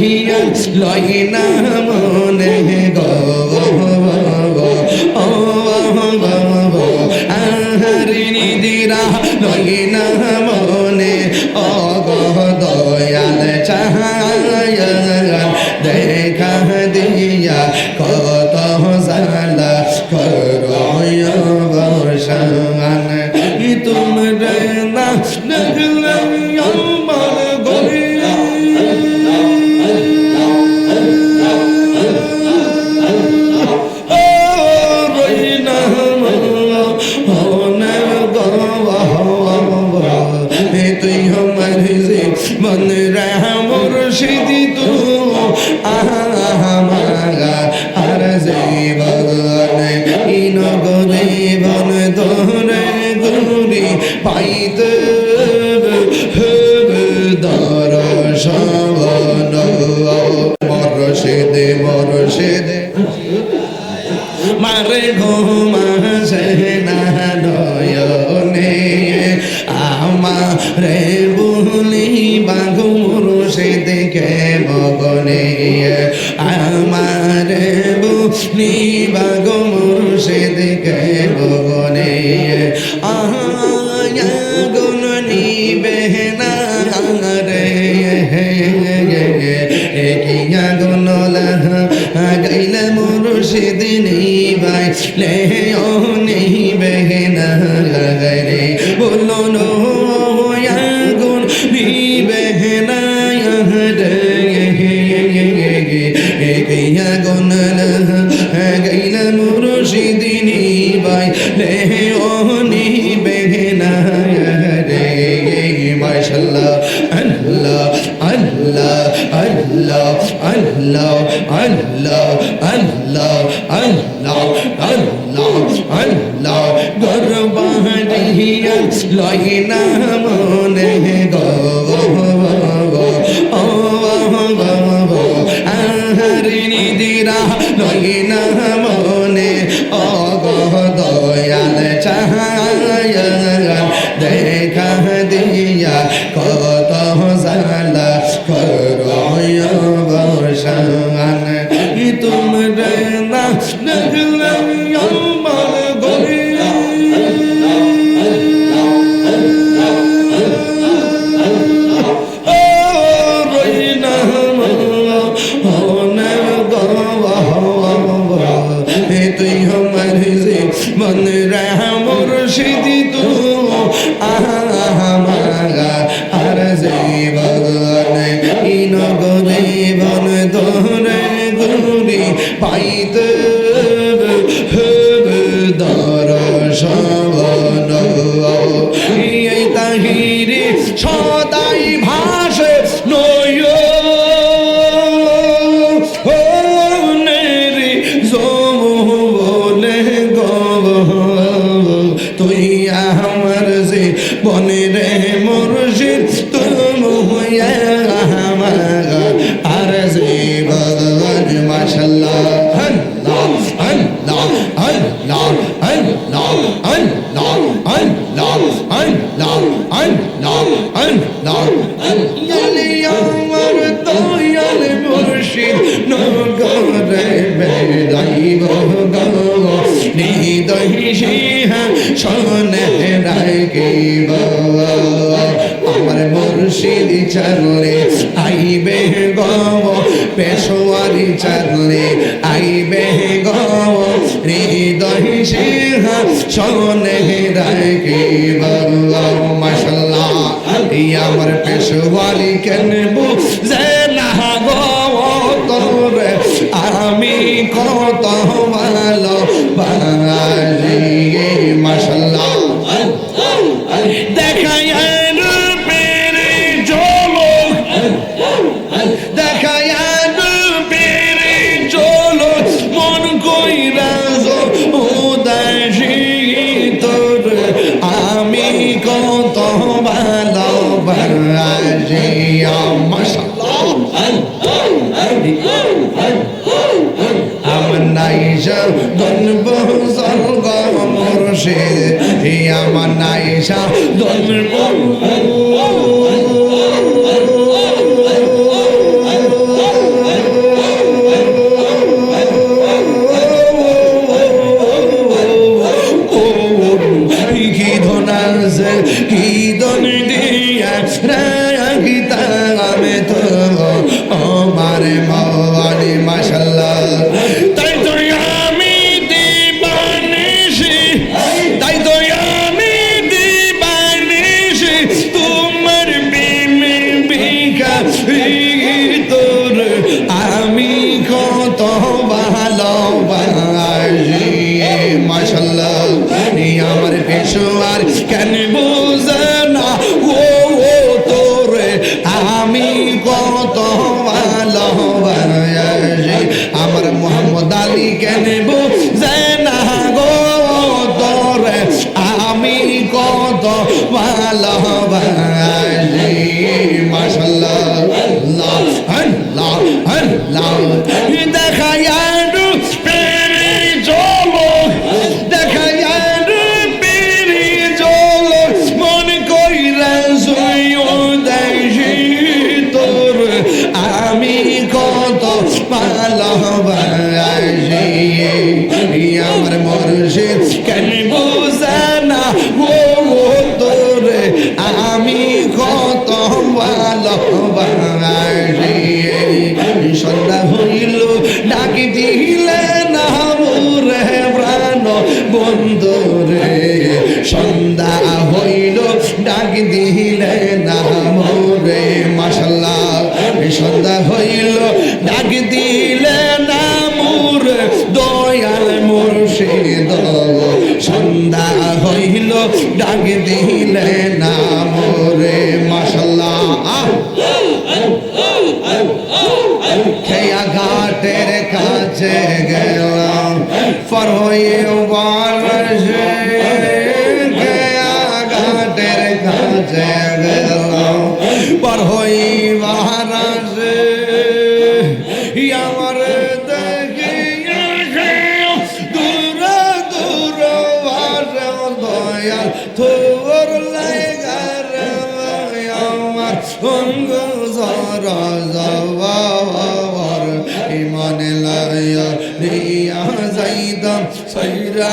চাহিয়া লয় না মনে গহারিণী দিরা লয় না মনে অগ দয়াল চাহায়া দে মরশিদে মরশিদে মারে ঘুমাসে না নয়নে। আমারে বলি বাঘু সে দেখে মগনে। আমারে বুলি বাঘুর বাইলে নেই বেহেনা রে বলো নগুন বি বেহেনা গন গাইল মুরশিদিনী বাইলে ও নি বেহেনা রে মাশাল্লাহ আল্লাহ আল্লাহ আল্লাহ আল্লাহ আল্লাহ আল্লাহ আল্লাহ আল্লাহ আল্লাহ গরবাড়িয়া লয়না মনে গো ও গো আহারিনি দিরা লয়না মনে serie দরজি বনি রে মুর্শিদ তুম হইয়া আমার আর জি ভগবান মাশাল্লাহ No, God, baby, I will go. দহিহা শোনে রাগে আমার মুর্শিদ চরণে আইবে গব পেশোয়ারি চরণে আইবে গব হৃদয় সিংহা শোনে রাগে বাবা মাসাল্লাহ আমার পেশোয়ারি কেন বুঝে আমি কত ভালো বাঙালি মাশাল্লাহ দেখাই পেরে চলো দেখাই পেরে চলো মন কইরা উদাসী তোর। আমি কত ভালো বাঙালি মাশাল্লাহ আমার নাইশা দলব সলগ মুর্শিদ ইয়া মানাইশা দলব ডাক দিলে না মোরে মাসাল্লাহ সন্ধ্যা হইল। ডাক দিলে না মোর দয়াল মোর সে সন্ধ্যা হইল। ডাক দিলে না মোরে মাসাল্লাহ খেয়া ঘাটের কাছে গেলাম ফর হয়ে তোর লাগার আমার অঙ্গ সারা যাওয়ার ইমান লাইয়া রিয়া যাইতাম সৈরা